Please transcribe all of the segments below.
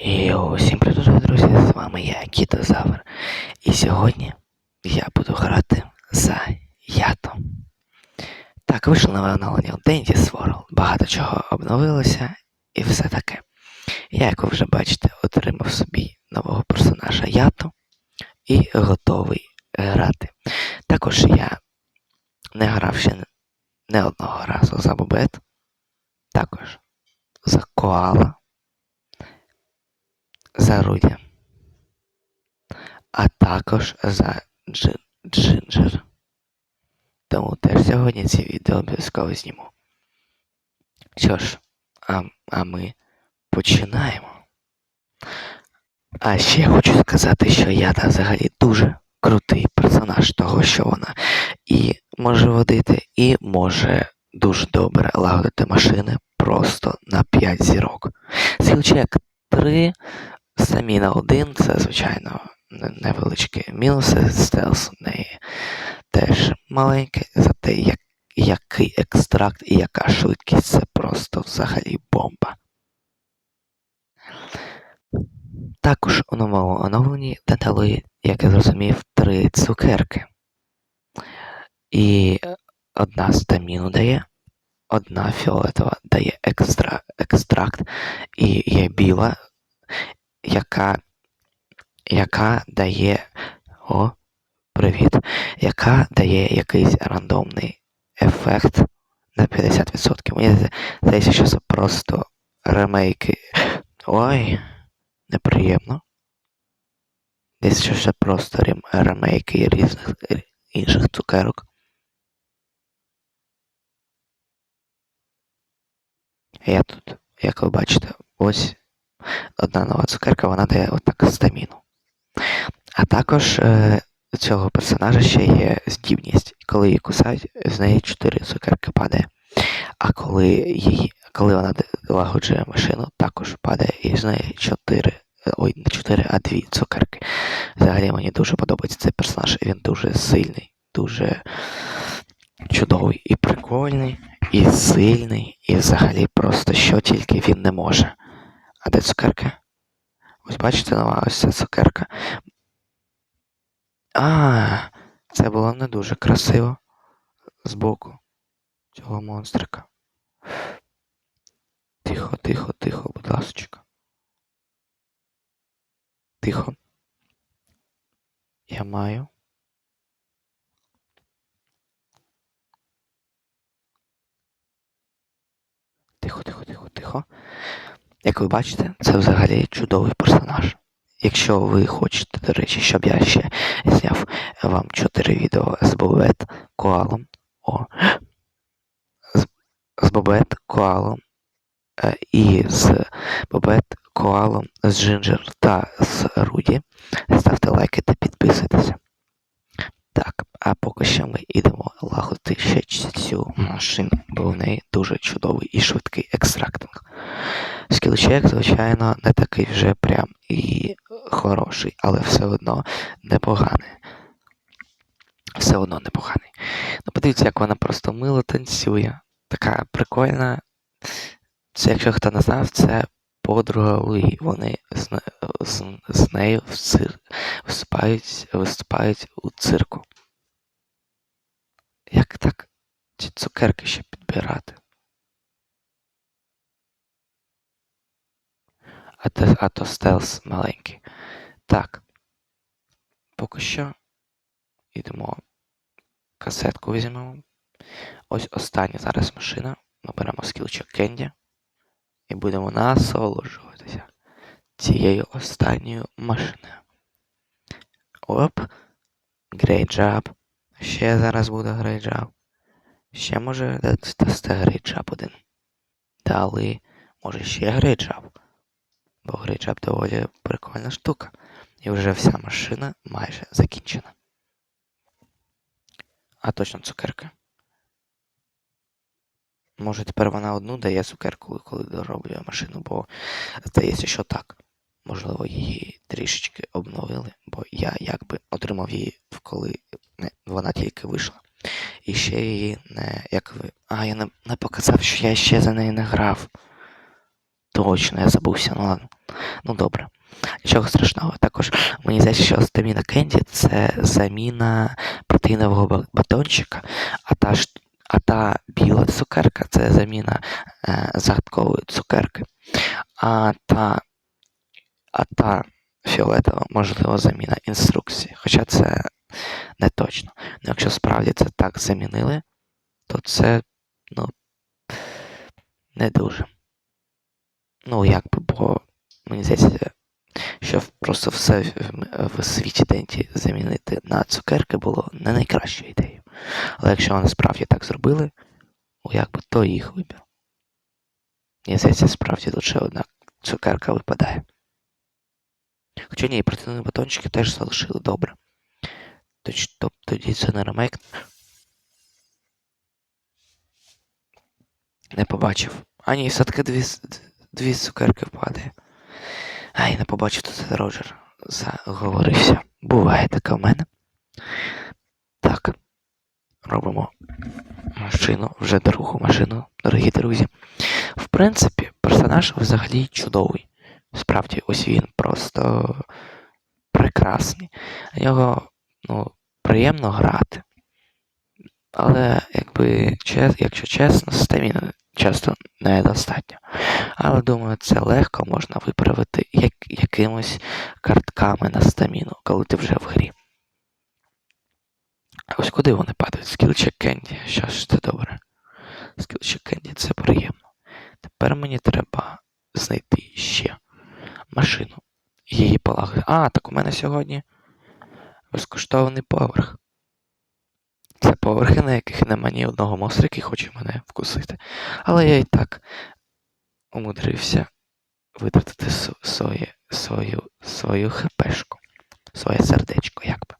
І усім привіт, друзі! З вами я, Кітозавр. І сьогодні я буду грати за Ято. Так, вийшло нове оновлення Dentis World. Багато чого обновилося і все таке. Я, як ви вже бачите, отримав собі нового персонажа Ято і готовий грати. Також я не грав ще не одного разу за Бобет, також за Коала за Руді, а також за Джин Джинджер. Тому теж сьогодні ці відео обов'язково зніму. Що ж, а, а ми починаємо. А ще хочу сказати, що Яда взагалі дуже крутий персонаж того, що вона і може водити, і може дуже добре лагодити машини просто на 5 зірок. Скілчек 3 Самі на один це, звичайно, не- невеличкі мінуси. Стелс у неї теж маленький, зате як, який екстракт і яка швидкість це просто взагалі бомба. Також у новому оновленні додали, як я зрозумів, три цукерки. І одна стаміну дає, одна фіолетова дає екстра, екстракт, і є біла, яка, яка дає. О, привіт. Яка дає якийсь рандомний ефект на 50%. Мені здається, що це просто ремейки. Ой, неприємно. Десь що це просто ремейки різних інших цукерок. Я тут, як ви бачите, ось одна нова цукерка, вона дає отак стаміну. А також е, цього персонажа ще є здібність. Коли її кусають, з неї 4 цукерки падає. А коли її, коли вона лагоджує машину, також падає і з неї 4, ой, не 4, а 2 цукерки. Взагалі мені дуже подобається цей персонаж, він дуже сильний, дуже чудовий і прикольний, і сильний, і взагалі просто що тільки він не може. А де цукерка? Ось бачите, нова ось ця цукерка. А, це було не дуже красиво збоку цього монстрика. Тихо, тихо, тихо, будь ласочка. Тихо. Я маю. Тихо, тихо, тихо, тихо. Як ви бачите, це взагалі чудовий персонаж. Якщо ви хочете, до речі, щоб я ще зняв вам 4 відео з Бобет Коалом. О, з, Бобет Коалом е, і з Бобет Коалом, з Джинджер та з Руді. Ставте лайки та підписуйтеся. Так, а поки що ми йдемо лагодити ще цю машину, бо в неї дуже чудовий і швидкий екстрактинг. Скілчек, звичайно, не такий вже прям і хороший, але все одно непоганий. Все одно непоганий. Ну, подивіться, як вона просто мило танцює. Така прикольна. Це, якщо хто не знав, це подруга Луї. Вони з, з, з нею в цир... виступають, виступають у цирку. Як так ці цукерки ще підбирати? А то, а то стелс маленький. Так. Поки що йдемо. Касетку візьмемо. Ось остання зараз машина. Ми беремо скілчик Кенді і будемо насолоджуватися цією останньою машиною. Оп. Грейджаб. Ще зараз буде грейджаб. Ще може дасте грейджаб один. Далі, може ще грейджаб. Бо грейджаб доволі прикольна штука. І вже вся машина майже закінчена. А точно цукерка. Може тепер вона одну дає цукерку, коли дороблює машину, бо здається, що так. Можливо, її трішечки обновили, бо я якби отримав її, коли не, вона тільки вийшла. І ще її не. Як ви. А, я не, не показав, що я ще за неї не грав. Точно, я забувся, ну ладно. Ну добре. Нічого страшного. Також мені здається, що стаміна Кенді це заміна протеїнового ба- батончика, а та а та біла цукерка це заміна е, загадкової цукерки. А та, а та фіолетова, можливо, заміна інструкції. Хоча це не точно. Ну, якщо справді це так замінили, то це, ну, не дуже. Ну, як би, бо мені здається, що просто все в, світі Денті замінити на цукерки було не найкращою ідеєю. Але якщо вони справді так зробили, ну як би то їх вибір. Мені здається, справді лише одна цукерка випадає. Хоча ні, протеїнові батончики теж залишили добре. Точ, тоб- тоді це не ремейк. Не побачив. А ні, все-таки дві, дві цукерки впадає. Ай, не побачив тут Роджер. Заговорився. Буває таке в мене. Так. Робимо машину, вже другу машину, дорогі друзі. В принципі, персонаж взагалі чудовий. Справді, ось він просто прекрасний. Його ну, приємно грати. Але, якби, якщо чесно, стаміни часто недостатньо. Але думаю, це легко можна виправити як, якимось картками на стаміну, коли ти вже в грі. А ось куди вони падають? Скілчек Кенді. Що ж це добре? Скілчек Кенді це приємно. Тепер мені треба знайти ще машину. Її полагодити. А, так у мене сьогодні безкоштовний поверх. Це поверхи, на яких нема ні одного монстра, який хоче мене вкусити. Але я і так умудрився витратити своє, свою, свою хпшку, своє сердечко, як би.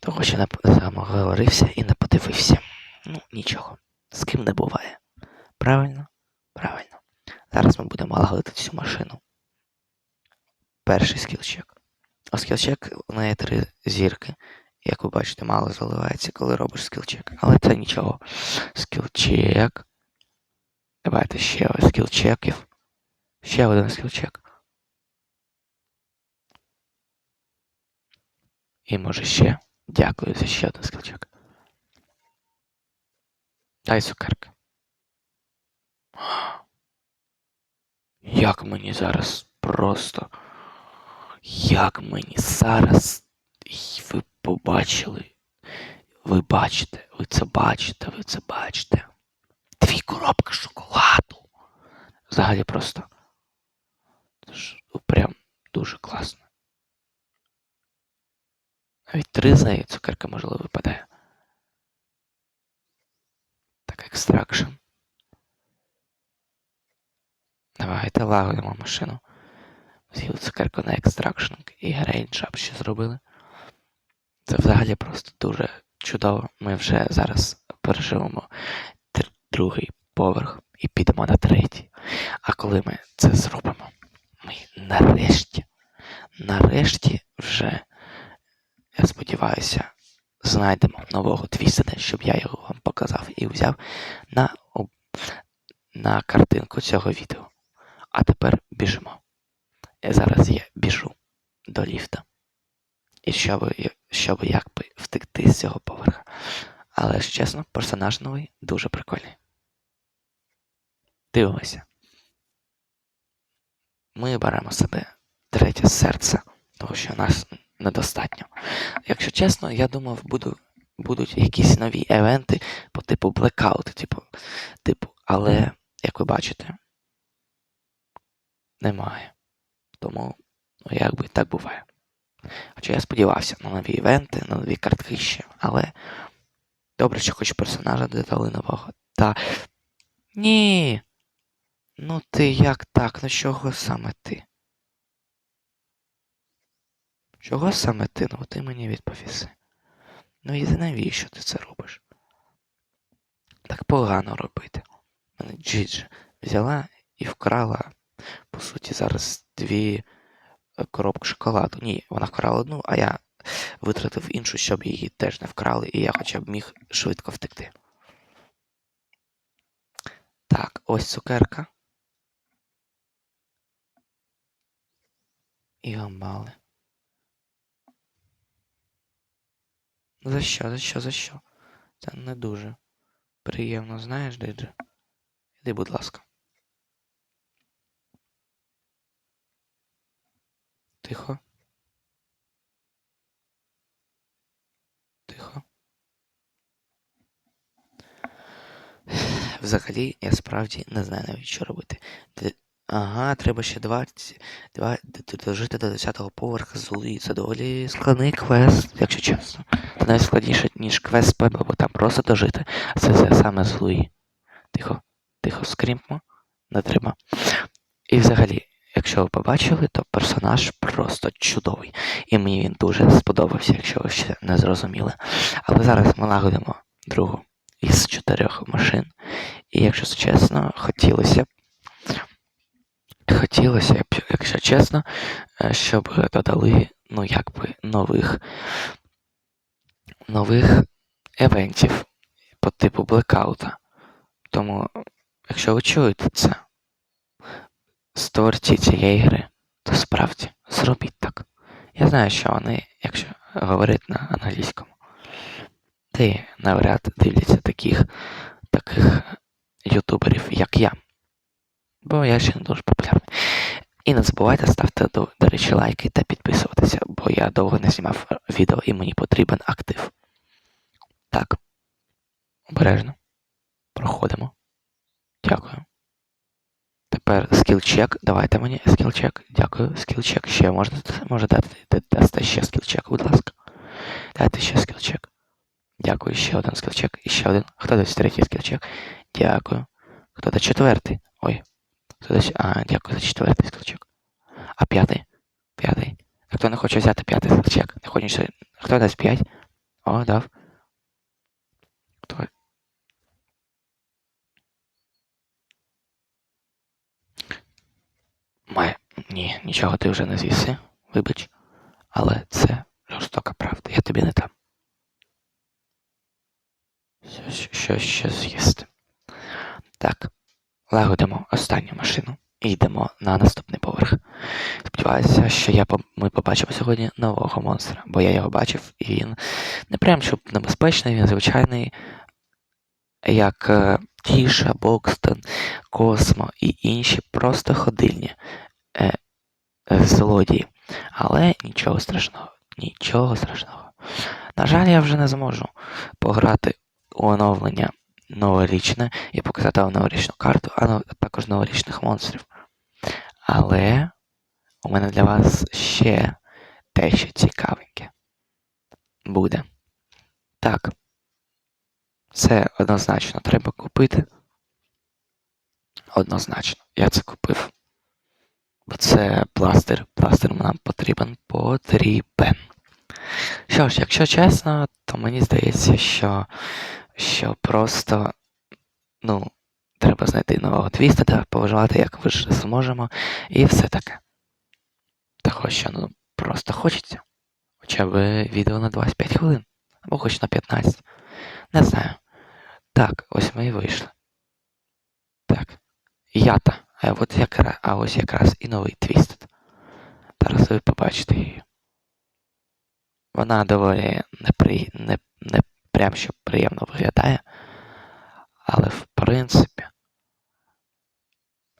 Того, що не замоговорився і не подивився. Ну, нічого. З ким не буває. Правильно? Правильно. Зараз ми будемо лагодити цю машину. Перший скілчек. У скілчек у неї три зірки. Як ви бачите, мало заливається, коли робиш скілчек. Але це нічого. Скілчек. Давайте ще скілчеків. Ще один скілчек. І може ще. Дякую за ще один скілчек. Дай цукерки. Як мені зараз просто. Як мені зараз. Ви побачили. Ви бачите, ви це бачите, ви це бачите. Дві коробки шоколаду. Взагалі просто. Ну, Прям дуже класно. Навіть три з неї цукерка, можливо, випадає. Так, екстракшн. Давайте лагодимо машину. З'їли цукерку на екстракшн і грейнджап ще зробили. Це взагалі просто дуже чудово. Ми вже зараз переживемо другий поверх і підемо на третій. А коли ми це зробимо, ми нарешті, нарешті вже, я сподіваюся, знайдемо нового твістеда, щоб я його вам показав і взяв на, на картинку цього відео. А тепер біжимо. Зараз я біжу до ліфта. І щоб, щоб якби втекти з цього поверха. Але ж чесно, персонаж новий дуже прикольний. Дивимося. Ми беремо себе третє серце, тому що нас недостатньо. Якщо чесно, я думав, буду, будуть якісь нові евенти по типу Blackout, типу, типу, але, як ви бачите, немає. Тому, ну, якби так буває. Хоча я сподівався на нові івенти, на нові картки ще, але добре, що хоч персонажа додали нового. Та. Ні. Ну ти як так? Ну чого саме ти? Чого саме ти? Ну ти мені відповіси. Ну і навіщо ти це робиш? Так погано робити. Мене Джидж взяла і вкрала, по суті, зараз дві е, коробки шоколаду. Ні, вона вкрала одну, а я витратив іншу, щоб її теж не вкрали, і я хоча б міг швидко втекти. Так, ось цукерка. І вам бали. За що, за що, за що? Це не дуже приємно, знаєш, Диджи? Іди, будь ласка. Тихо. Тихо. Взагалі, я справді не знаю навіть, що робити. Ага, треба ще 20, 2, дожити до 10-го поверха з Луї. Це доволі складний квест, якщо чесно. Це навіть складніше, ніж квест з бо там просто дожити. А це, це саме з Луї. Тихо, тихо, скрімпмо. Не треба. І взагалі, якщо ви побачили, то персонаж просто чудовий. І мені він дуже сподобався, якщо ви ще не зрозуміли. Але зараз ми лагодимо другу із чотирьох машин. І якщо чесно, хотілося б. Хотілося б, якщо чесно, е, щоб додали, ну якби, нових нових евентів по типу блекаута. Тому, якщо ви чуєте це, створці цієї гри, то справді зробіть так. Я знаю, що вони, якщо говорять на англійському, ти навряд дивляться таких таких ютуберів, як я. Бо я ще не дуже популярний. І не забувайте ставити, до, до речі, лайки та підписуватися, бо я довго не знімав відео і мені потрібен актив. Так. Обережно. Проходимо. Дякую. Тепер скіл-чек. Давайте мені скіл-чек. Дякую. Скіл-чек. Ще можна може дати дасти ще скіл-чек, будь ласка. Дайте ще скіл-чек. Дякую, ще один скіл-чек. І ще один. Хто дасть третій скіл-чек? Дякую. Хто дасть четвертий? Ой. Хто дасть... А, дякую за четвертий скіл-чек. А п'ятий? П'ятий. А хто не хоче взяти п'ятий скіл-чек? Не хоче... Хто дасть п'ять? О, дав. Має. Ні, нічого ти вже не з'їси. Вибач. Але це жорстока правда. Я тобі не дам. Що, ще з'їсти? Так. Лагодимо останню машину і йдемо на наступний поверх. Сподіваюся, що я, ми побачимо сьогодні нового монстра, бо я його бачив, і він не прям щоб небезпечний, він звичайний, як е, Тіша, Бокстон, Космо і інші просто ходильні е, е, злодії. Але нічого страшного, нічого страшного. На жаль, я вже не зможу пограти у оновлення новорічне і показати вам новорічну карту, а також новорічних монстрів. Але у мене для вас ще те, що цікавеньке буде. Так, це однозначно треба купити. Однозначно, я це купив. Бо це пластир. Пластир нам потрібен потрібен. Що ж, якщо чесно, то мені здається, що що просто, ну, треба знайти нового твіста та поважати, як ви ж зможемо, і все таке. Того, що ну, просто хочеться. Хоча б відео на 25 хвилин, або хоч на 15. Не знаю. Так, ось ми і вийшли. Так. Ята. А от якраз, а ось якраз і новий твіст. Зараз ви побачите її. Вона доволі непри... не... не прям що приємно виглядає. Але в принципі,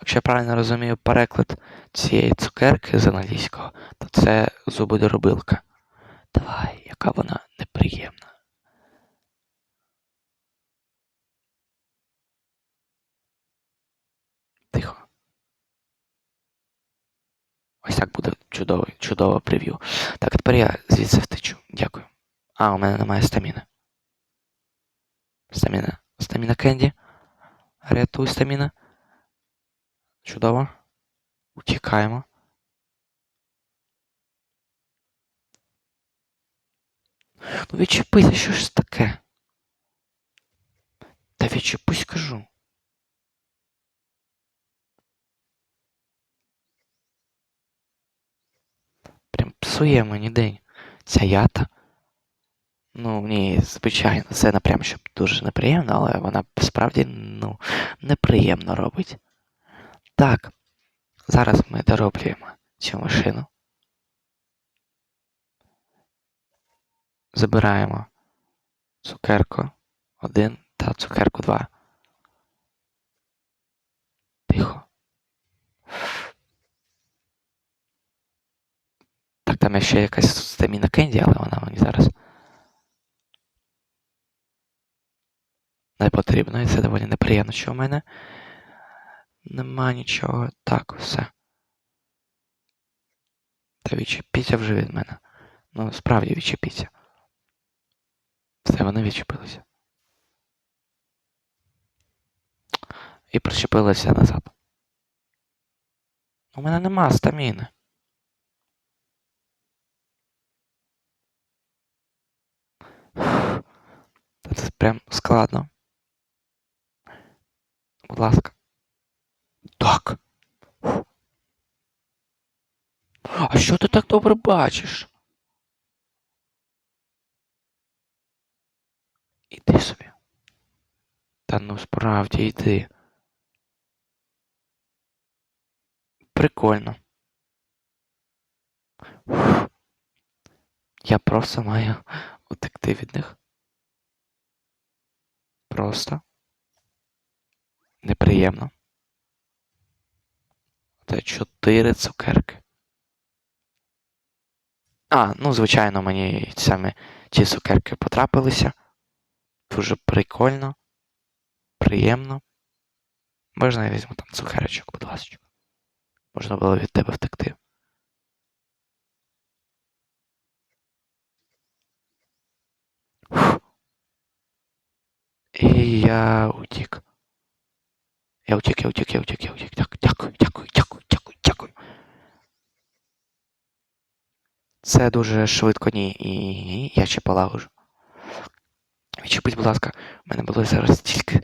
якщо я правильно розумію переклад цієї цукерки з англійського, то це зубодоробилка. Давай, яка вона неприємна. Тихо. Ось так буде чудовий, чудове прев'ю. Так, тепер я звідси втечу. Дякую. А, у мене немає стаміни. Стаміна. Стаміна Кенді. Рятуй стаміна. Чудово. Утікаємо. Ну відчепися, що ж таке? Та відчепусь кажу. псує мені день. Ця ята. Ну, ні, звичайно, це напрям щоб дуже неприємно, але вона справді ну, неприємно робить. Так, зараз ми дороблюємо цю машину. Забираємо цукерку 1 та цукерку 2. Тихо. Там ще якась стаміна Кенді, але вона мені зараз не потрібна, і це доволі неприємно, що в мене нема нічого. Так, все. Та відчепіться вже від мене. Ну, справді відчепіться. Все, вони відчепилися. І причепилися назад. У мене нема стаміни. Це прям складно. Будь ласка. Так. А що ти так добре бачиш? Іди собі. Та ну справді йди. Прикольно. Я просто маю утекти від них. Просто. Неприємно. Це чотири цукерки. А, ну, звичайно, мені саме ці цукерки потрапилися. Дуже прикольно. Приємно. Можна я візьму там цукерочок, будь ласка. Можна було від тебе втекти. Фух. І я утік. Я утік, я утік, я утік, я утік. Дякую, дякую, дякую, дякую, дякую. Це дуже швидко, ні, і я ще полагоджу. Відчепіть, будь ласка, в мене було зараз тільки.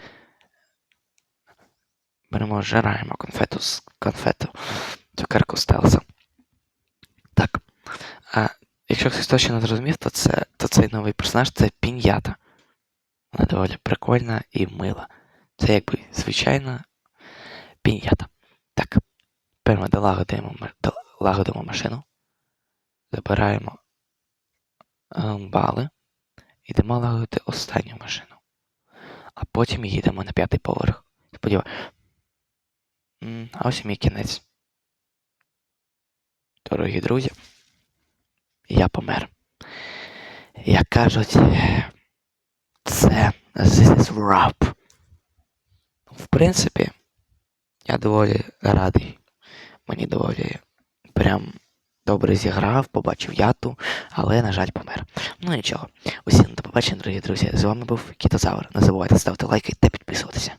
Беремо, жираємо конфету з конфету. Цукерку стелса. Так. А якщо хтось точно не зрозумів, то це то цей новий персонаж це пін'ята. Вона доволі прикольна і мила. Це якби звичайна пін'ята. Так. Тепер ми долагодимо, долагодимо машину. Забираємо е, бали. Йдемо лагодити останню машину. А потім їдемо на п'ятий поверх. Сподіваюся. А ось мій кінець. Дорогі друзі. Я помер. Як кажуть, це this is rap. В принципі, я доволі радий. Мені доволі прям добре зіграв, побачив яту, але, на жаль, помер. Ну нічого. Усім до побачення, дорогі друзі. З вами був Кітозавр. Не забувайте ставити лайки та підписуватися.